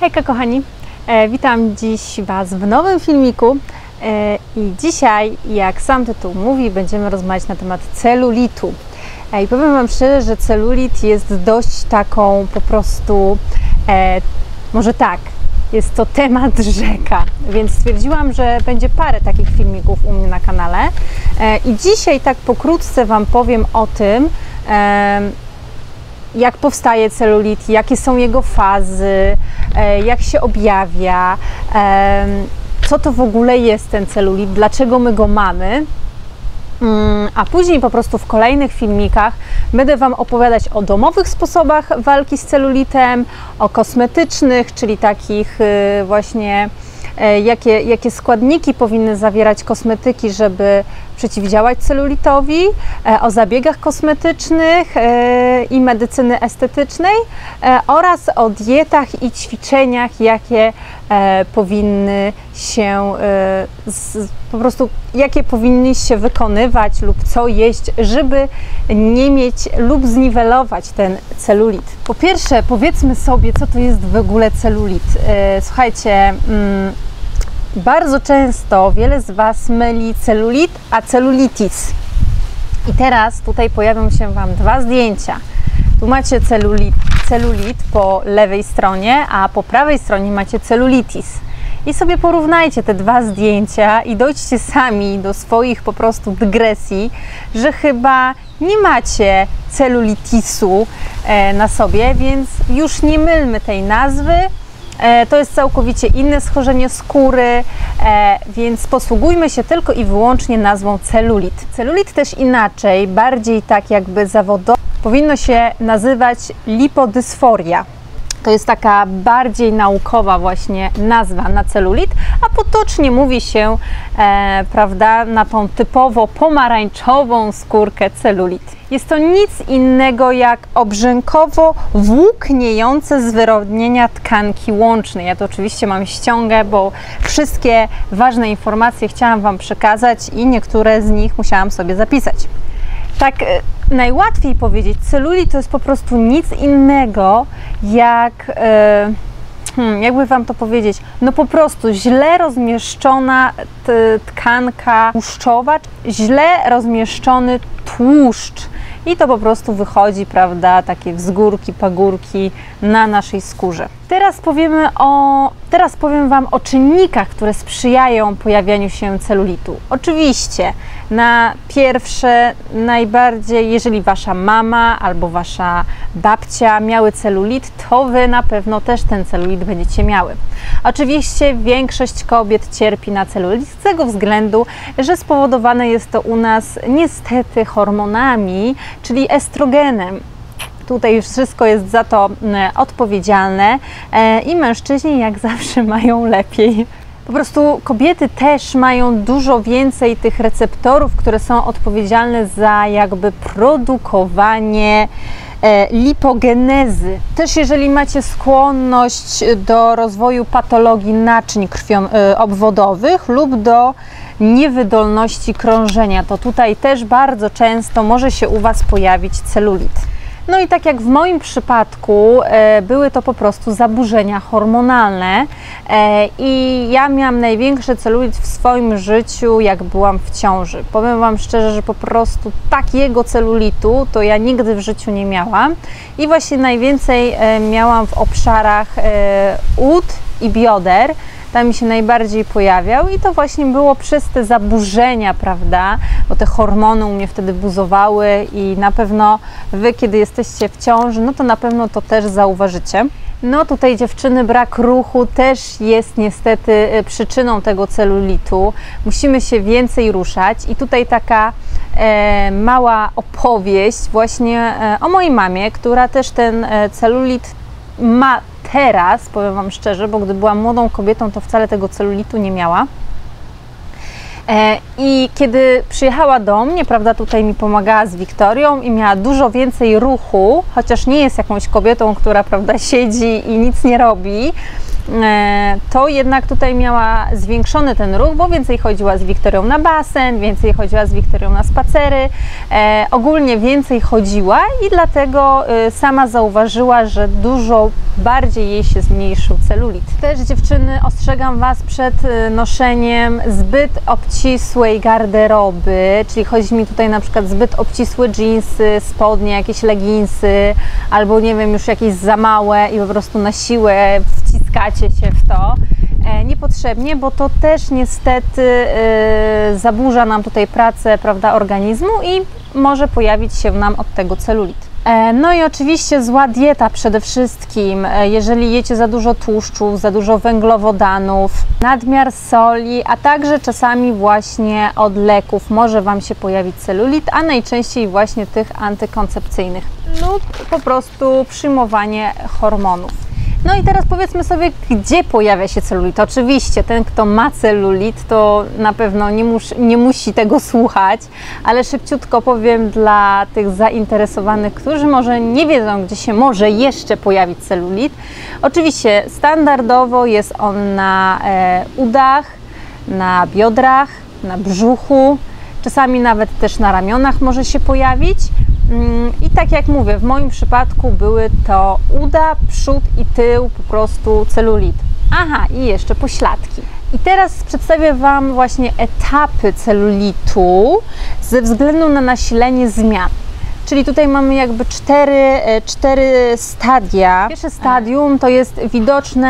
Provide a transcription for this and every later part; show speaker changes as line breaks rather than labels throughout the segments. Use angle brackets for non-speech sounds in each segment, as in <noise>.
Hejka kochani, e, witam dziś Was w nowym filmiku. E, i dzisiaj, jak sam tytuł mówi, będziemy rozmawiać na temat celulitu. E, I powiem Wam szczerze, że celulit jest dość taką po prostu, e, może tak, jest to temat <laughs> rzeka, więc stwierdziłam, że będzie parę takich filmików u mnie na kanale. E, i dzisiaj tak pokrótce Wam powiem o tym, jak powstaje celulit, jakie są jego fazy, e, jak się objawia, co to w ogóle jest ten celulit, dlaczego my go mamy. Mm, A później po prostu w kolejnych filmikach będę Wam opowiadać o domowych sposobach walki z celulitem, o kosmetycznych, czyli takich y, właśnie e, jakie, jakie składniki powinny zawierać kosmetyki, żeby przeciwdziałać celulitowi, e, o zabiegach kosmetycznych e, i medycyny estetycznej e, oraz o dietach i ćwiczeniach, jakie powinny się po prostu jakie powinniście wykonywać lub co jeść, żeby nie mieć lub zniwelować ten celulit. Po pierwsze, powiedzmy sobie, co to jest w ogóle celulit. Słuchajcie, mm, bardzo często wiele z Was myli celulit, a celulitis. I teraz tutaj pojawią się Wam dwa zdjęcia. Tu macie celulit, celulit po lewej stronie, a po prawej stronie macie celulitis. I sobie porównajcie te dwa zdjęcia i dojdźcie sami do swoich po prostu dygresji, że chyba nie macie celulitisu e, na sobie, więc już nie mylmy tej nazwy. E, To jest całkowicie inne schorzenie skóry, e, więc posługujmy się tylko i wyłącznie nazwą celulit. Celulit też inaczej, bardziej tak jakby zawodowo, powinno się nazywać lipodysforia. To jest taka bardziej naukowa właśnie nazwa na celulit, a potocznie mówi się, e, prawda, na tą typowo pomarańczową skórkę celulit. Jest to nic innego jak obrzękowo włókniejące zwyrodnienia tkanki łącznej. Ja to oczywiście mam ściągę, bo wszystkie ważne informacje chciałam Wam przekazać i niektóre z nich musiałam sobie zapisać. Tak e, najłatwiej powiedzieć, celulit to jest po prostu nic innego jak, e, hmm, jakby Wam to powiedzieć, no po prostu źle rozmieszczona tkanka tłuszczowa, źle rozmieszczony tłuszcz. I to po prostu wychodzi, prawda, takie wzgórki, pagórki na naszej skórze. Teraz powiemy o, teraz powiem Wam o czynnikach, które sprzyjają pojawianiu się celulitu. Oczywiście na pierwsze najbardziej, jeżeli Wasza mama albo Wasza babcia miały celulit, to Wy na pewno też ten celulit będziecie miały. Oczywiście większość kobiet cierpi na celulit z tego względu, że spowodowane jest to u nas niestety hormonami, czyli estrogenem. Tutaj wszystko jest za to mm, odpowiedzialne e, i mężczyźni jak <laughs> zawsze mają lepiej. Po prostu kobiety też mają dużo więcej tych receptorów, które są odpowiedzialne za jakby produkowanie e, lipogenezy. Też jeżeli macie skłonność do rozwoju patologii naczyń krwią, e, obwodowych lub do niewydolności krążenia, to tutaj też bardzo często może się u Was pojawić celulit. No i tak jak w moim przypadku, e, były to po prostu zaburzenia hormonalne e, i ja miałam największy celulit w swoim życiu, jak byłam w ciąży. Powiem Wam szczerze, że po prostu takiego celulitu to ja nigdy w życiu nie miałam i właśnie najwięcej e, miałam w obszarach ud i bioder tam mi się najbardziej pojawiał i to właśnie było przez te zaburzenia, prawda? Bo te hormony u mnie wtedy buzowały i na pewno Wy, kiedy jesteście w ciąży, no to na pewno to też zauważycie. No tutaj dziewczyny, brak ruchu też jest niestety e, przyczyną tego celulitu. Musimy się więcej ruszać i tutaj taka e, mała opowieść właśnie e, o mojej mamie, która też ten e, celulit ma teraz, powiem Wam szczerze, bo gdy byłam młodą kobietą, to wcale tego celulitu nie miała. E, I kiedy przyjechała do mnie, prawda, tutaj mi pomagała z Wiktorią i miała dużo więcej ruchu, chociaż nie jest jakąś kobietą, która, prawda, siedzi i nic nie robi, to jednak tutaj miała zwiększony ten ruch, bo więcej chodziła z Wiktorią na basen, więcej chodziła z Wiktorią na spacery, ogólnie więcej chodziła i dlatego sama zauważyła, że dużo bardziej jej się zmniejszył celulit. Też dziewczyny ostrzegam Was przed noszeniem zbyt obcisłej garderoby, czyli chodzi mi tutaj na przykład zbyt obcisłe jeansy, spodnie, jakieś leginsy, albo nie wiem, już jakieś za małe i po prostu na siłę się w to e, niepotrzebnie, bo to też niestety yy, zaburza nam tutaj pracę prawda, organizmu i może pojawić się nam od tego celulit. E, no i oczywiście zła dieta przede wszystkim. E, jeżeli jecie za dużo tłuszczów, za dużo węglowodanów, nadmiar soli, a także czasami właśnie od leków może Wam się pojawić celulit, a najczęściej właśnie tych antykoncepcyjnych lub po prostu przyjmowanie hormonów. No i teraz powiedzmy sobie, gdzie pojawia się celulit. Oczywiście ten, kto ma celulit, to na pewno nie, mus, nie musi tego słuchać, ale szybciutko powiem dla tych zainteresowanych, którzy może nie wiedzą, gdzie się może jeszcze pojawić celulit. Oczywiście standardowo jest on na e, udach, na biodrach, na brzuchu, czasami nawet też na ramionach może się pojawić. Mm, I tak jak mówię, w moim przypadku były to uda, przód i tył, po prostu celulit. Aha, i jeszcze pośladki. I teraz przedstawię Wam właśnie etapy celulitu ze względu na nasilenie zmian. Czyli tutaj mamy jakby cztery, e, cztery stadia. Pierwsze stadium to jest widoczne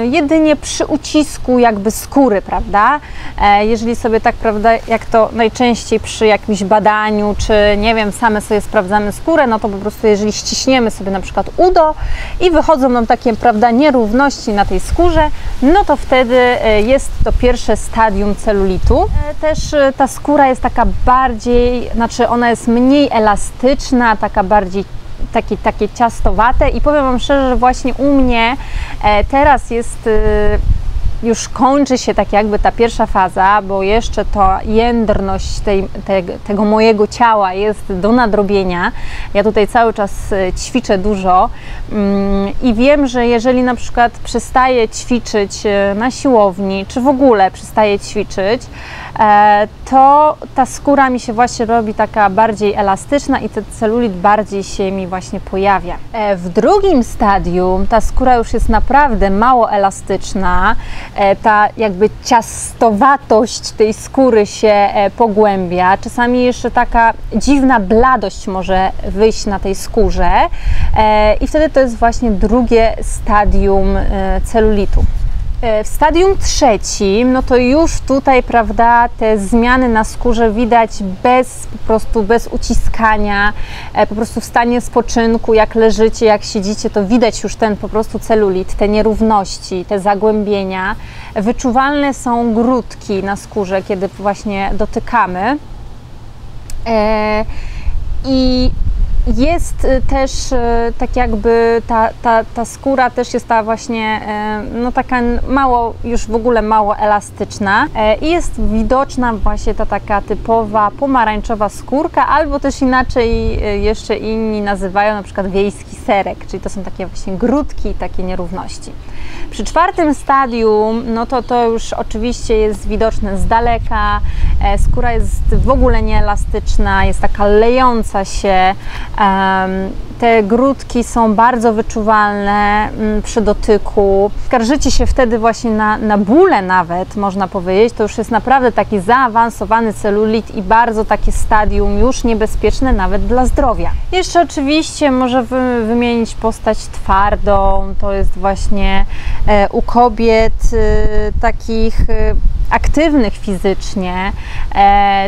e, jedynie przy ucisku jakby skóry, prawda? E, jeżeli sobie tak, prawda, jak to najczęściej przy jakimś badaniu, czy nie wiem, same sobie sprawdzamy skórę, no to po prostu jeżeli ściśniemy sobie na przykład udo i wychodzą nam takie, prawda, nierówności na tej skórze, no to wtedy jest to pierwsze stadium celulitu. Też ta skóra jest taka bardziej, znaczy ona jest mniej elastyczna, elastyczna, taka bardziej takie, takie ciastowate. I powiem Wam szczerze, że właśnie u mnie e, teraz jest e, już kończy się tak jakby ta pierwsza faza, bo jeszcze ta jędrność tej, te, tego mojego ciała jest do nadrobienia. Ja tutaj cały czas e, ćwiczę dużo mm, i wiem, że jeżeli na przykład przestaję ćwiczyć na siłowni, czy w ogóle przestaję ćwiczyć, E, to ta skóra mi się właśnie robi taka bardziej elastyczna i ten celulit bardziej się mi właśnie pojawia. E, w drugim stadium ta skóra już jest naprawdę mało elastyczna, e, ta jakby ciastowatość tej skóry się pogłębia, czasami jeszcze taka dziwna bladość może wyjść na tej skórze i wtedy to jest właśnie drugie stadium celulitu. E, w stadium trzecim, no to już tutaj, prawda, te zmiany na skórze widać bez, po prostu bez uciskania, e, po prostu w stanie spoczynku, jak leżycie, jak siedzicie, to widać już ten po prostu celulit, te nierówności, te zagłębienia. Wyczuwalne są grudki na skórze, kiedy właśnie dotykamy. E, I jest y, też y, tak jakby ta, ta, ta skóra też jest ta właśnie y, no taka mało, już w ogóle mało elastyczna i jest widoczna właśnie ta taka typowa pomarańczowa skórka albo też inaczej jeszcze inni nazywają na przykład wiejski serek, czyli to są takie właśnie grudki, takie nierówności. Przy czwartym stadium, no to to już oczywiście jest widoczne z daleka, e, skóra jest w ogóle nieelastyczna, jest taka lejąca się, te grudki są bardzo wyczuwalne mm, przy dotyku. Skarżycie się wtedy właśnie na, na bóle nawet, można powiedzieć, to już jest naprawdę taki zaawansowany celulit i bardzo takie stadium już niebezpieczne nawet dla zdrowia. Jeszcze oczywiście może wymienić postać twardą, to jest właśnie u kobiet e, takich e, aktywnych fizycznie,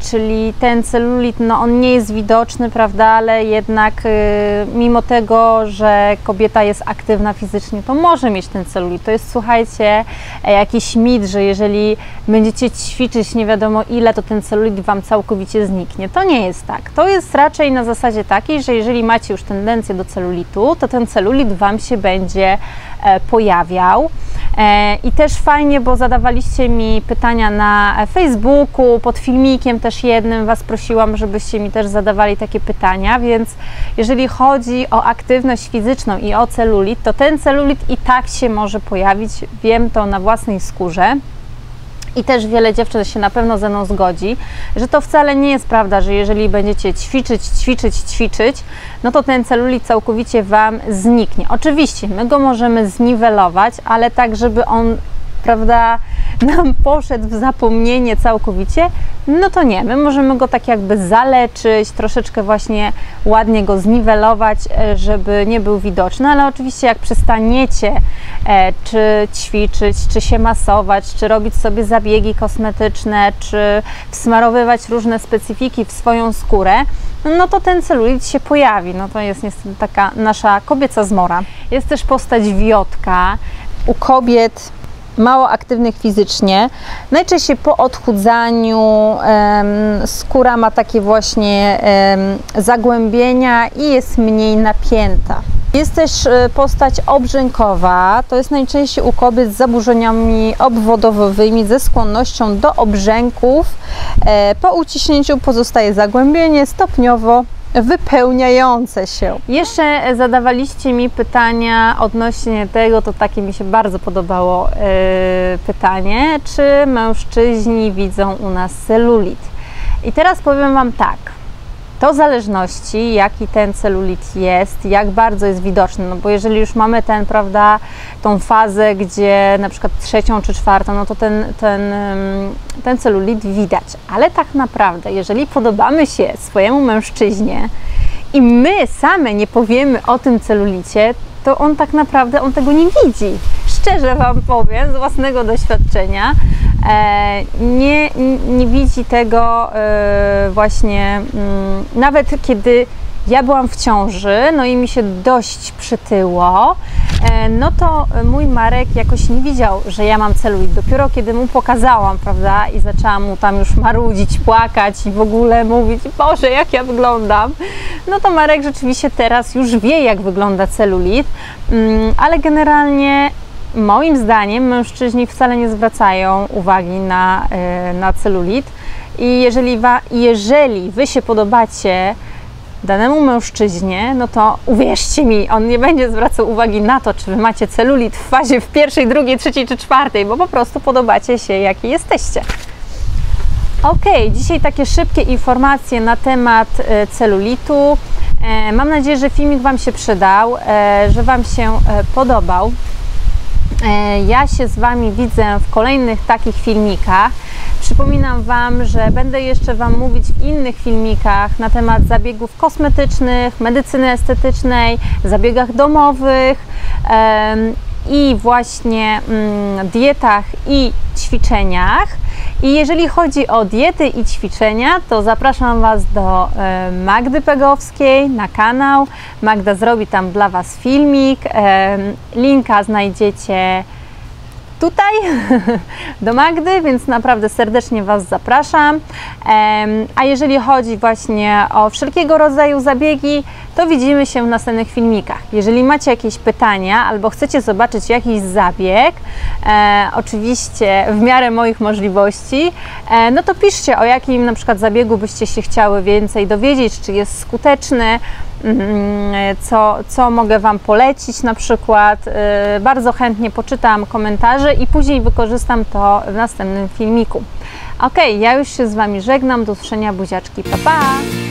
czyli ten celulit, no on nie jest widoczny, prawda, ale jednak mimo tego, że kobieta jest aktywna fizycznie, to może mieć ten celulit. To jest, słuchajcie, jakiś mit, że jeżeli będziecie ćwiczyć nie wiadomo ile, to ten celulit Wam całkowicie zniknie. To nie jest tak. To jest raczej na zasadzie takiej, że jeżeli macie już tendencję do celulitu, to ten celulit Wam się będzie pojawiał. E, I też fajnie, bo zadawaliście mi pytania na Facebooku pod filmikiem też jednym Was prosiłam, żebyście mi też zadawali takie pytania, więc jeżeli chodzi o aktywność fizyczną i o celulit, to ten celulit i tak się może pojawić, wiem to na własnej skórze. I też wiele dziewczyn się na pewno ze mną zgodzi, że to wcale nie jest prawda, że jeżeli będziecie ćwiczyć, ćwiczyć, ćwiczyć, no to ten celulit całkowicie Wam zniknie. Oczywiście my go możemy zniwelować, ale tak, żeby on, prawda, nam poszedł w zapomnienie całkowicie, no to nie. My możemy go tak jakby zaleczyć, troszeczkę właśnie ładnie go zniwelować, e, żeby nie był widoczny, ale oczywiście jak przestaniecie e, czy ćwiczyć, czy się masować, czy robić sobie zabiegi kosmetyczne, czy wsmarowywać różne specyfiki w swoją skórę, no to ten celulit się pojawi. No to jest niestety taka nasza kobieca zmora. Jest też postać wiotka. U kobiet mało aktywnych fizycznie. Najczęściej po odchudzaniu skóra ma takie właśnie zagłębienia i jest mniej napięta. Jest też e, postać obrzękowa, to jest najczęściej u kobiet z zaburzeniami obwodowymi, ze skłonnością do obrzęków. E, po uciśnięciu pozostaje zagłębienie stopniowo wypełniające się. Jeszcze zadawaliście mi pytania odnośnie tego, to takie mi się bardzo podobało yy, pytanie, czy mężczyźni widzą u nas celulit. I teraz powiem Wam tak. To zależności, jaki ten celulit jest, jak bardzo jest widoczny, no bo jeżeli już mamy ten, prawda, tą fazę, gdzie na przykład trzecią czy czwartą, no to ten, ten, ten celulit widać. Ale tak naprawdę, jeżeli podobamy się swojemu mężczyźnie i my same nie powiemy o tym celulicie, to on tak naprawdę, on tego nie widzi. Szczerze Wam powiem, z własnego doświadczenia, nie, nie widzi tego e, właśnie, mm, nawet kiedy ja byłam w ciąży, no i mi się dość przytyło, e, no to mój Marek jakoś nie widział, że ja mam celulit. Dopiero kiedy mu pokazałam, prawda, i zaczęłam mu tam już marudzić, płakać i w ogóle mówić, Boże, jak ja wyglądam, no to Marek rzeczywiście teraz już wie, jak wygląda celulit, mm, ale generalnie moim zdaniem mężczyźni wcale nie zwracają uwagi na, e, na celulit i jeżeli, wa, jeżeli Wy się podobacie danemu mężczyźnie, no to uwierzcie mi, on nie będzie zwracał uwagi na to, czy wy macie celulit w fazie w pierwszej, drugiej, trzeciej czy czwartej, bo po prostu podobacie się, jaki jesteście. Ok, dzisiaj takie szybkie informacje na temat e, celulitu. E, mam nadzieję, że filmik Wam się przydał, że Wam się podobał. Ja się z Wami widzę w kolejnych takich filmikach. Przypominam Wam, że będę jeszcze Wam mówić w innych filmikach na temat zabiegów kosmetycznych, medycyny estetycznej, zabiegach domowych i właśnie mm, dietach i ćwiczeniach. I jeżeli chodzi o diety i ćwiczenia, to zapraszam Was do Magdy Pegowskiej na kanał. Magda zrobi tam dla Was filmik. Linka znajdziecie tutaj <laughs> do Magdy, więc naprawdę serdecznie Was zapraszam. A jeżeli chodzi właśnie o wszelkiego rodzaju zabiegi, to widzimy się w następnych filmikach. Jeżeli macie jakieś pytania albo chcecie zobaczyć jakiś zabieg, e, oczywiście w miarę moich możliwości, e, no to piszcie o jakim na przykład zabiegu byście się chciały więcej dowiedzieć, czy jest skuteczny, co, co mogę Wam polecić na przykład. E, bardzo chętnie poczytam komentarze i później wykorzystam to w następnym filmiku. Ok, ja już się z Wami żegnam. Do usłyszenia buziaczki. Pa, pa!